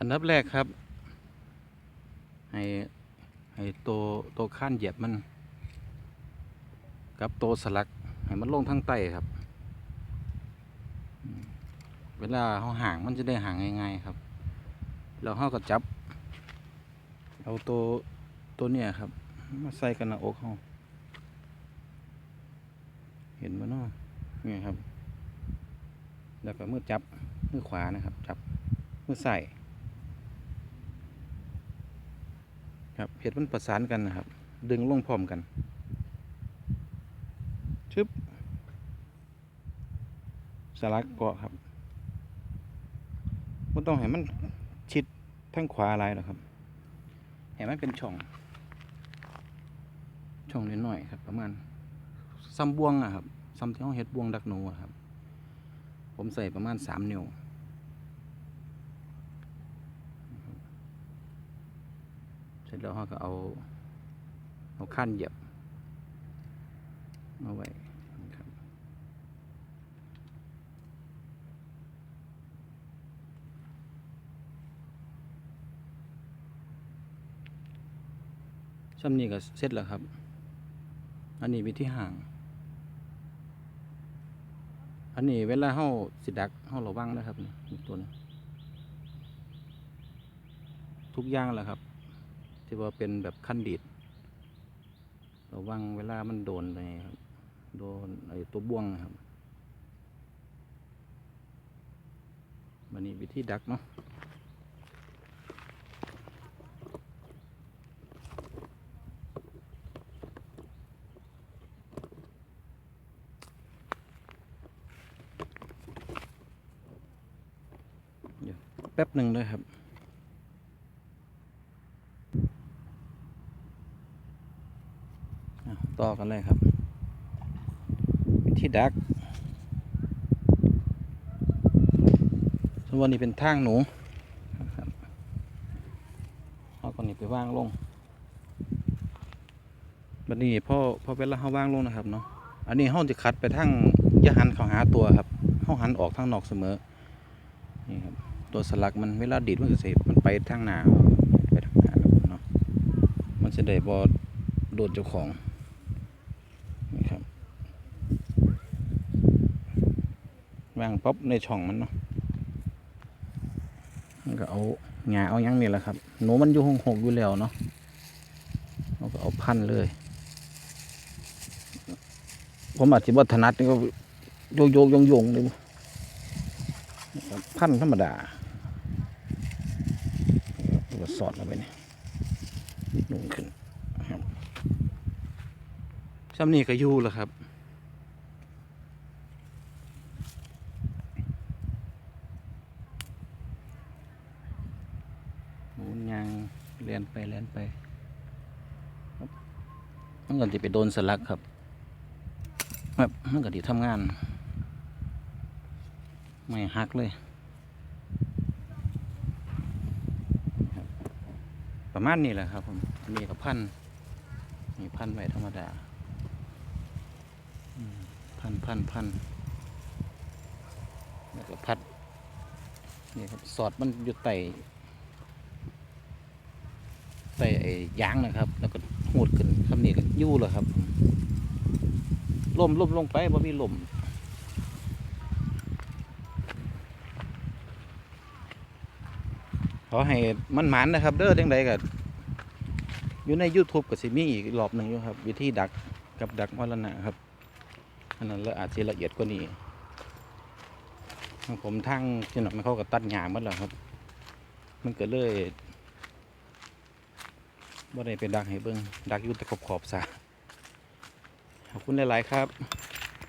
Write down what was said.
อันดับแรกครับ ให้ให้ตัวตัวข้านเหยียบมัน กับตัวสลัก ให้มันลงทั้งไตครับ เวลาเขาห่างมันจะได้ห่างง่ายๆครับ แล้วเขาก็จับ เอาตัวตัวเนี่ยครับ มาใส่กันหน้าอกเขาเห็นมั้ยเนาะนี่ครับ แล้วก็มือจับมือขวานะครับ จับมือใส่ ครับเห็ดมันประสานกันนะครับ ดึงลงพร้อมกันชึบสลักเกาะครับไม่ต้องให้มันชิดทั้งขวาอะไรหรอกครับให้มันเป็นช่อง ช่องน้อยครับ ประมาณซ้ำบวงอะครับซ้ำที่เขาเห็ดบวงดักหนูครับ ผมใส่ประมาณสามนิ้ว เสร็จแล้วเราก็เอาเอาขั้นเหยียบเอาไว้ครับช่ำนี้ก็เสร็จแล้วครับ อันนี้วิธีห่าง อันนี้เวลาเฮาสิดักเฮาระวังนะครับนี่นี่ตัวนี้ทุกอย่างแหละครับ ที่ว่าเป็นแบบขั้นดีดระวังเวลามันโดนไปครับ โดนไอ้ตัวบ่วงครับมันนี้วิธีดักเนาะเดี๋ยวแป๊บหนึ่งเลยครับ อะ ต่อกันเลยครับ วิธีดักส่วนวันนี้เป็นทางหนูนะครับเอาคนนี้ไปว่างลงบัดนี้พ่อพ่อเวลาเขาว่างลงนะครับเนาะ อันนี้เขาจะคัดไปทางยาหันเขาหาตัวครับเขาหันออกทางนอกเสมอ นี่ครับ ตัวสลักมันเวลาดีดมันก็สิมันไปทางหน้าไปทางหนาครับเนาะ มันจะได้บอโดนเจ้าของ นี่ครับ วางป๊อปในช่องมันเนาะมันก็เอาหงาเอายังนี่แหละครับ หนูมันอยู่หงหกอยู่แล้วเนาะเราก็เอาพันเลย ผมอาจจะบ่ถนัดนี่ก็โยกโยกยงยงเลยพันธรรมดาแล้วก็สอดลงไปนี่ลงขึ้นซ้ำนี่ก็ยู่แล้วครับ หมุนยาง เลียนไปเลียนไปมันก็จะไปโดนสลักครับแบบมันก็ที่ทำงาน ไม่หักเลย ประมาณนี้แหละครับผมอันนี้กับพันมีพันไว้ธรรมดาพันพันพันแล้วก็พัดนี่ครับสอดมันอยู่ไต่ ไต่ไอ้ยางนะครับ แล้วก็หูดขึ้นคำนี้ก็ยู่แล้วครับล่มล่มลงไปบ่มีลมขอให้มันหมานนะครับ เด้อจังใดก็อยู่ใน YouTube ก็สิมี่อีกรอบหนึ่งอยู่ครับ วิธีดักกับดักมรณะครับ อันนั้นล้วอาจจะละเอียดกว่านี้ผมทั้งที่หนักมันเข้าก็ตัดหญ้าหมดแล้วครับ มันเก็เลย บ่ได้ไปดักให้เบิ่งดักอยู่แต่ขอบขอบซะขอบคุณหลาย ๆ ครับ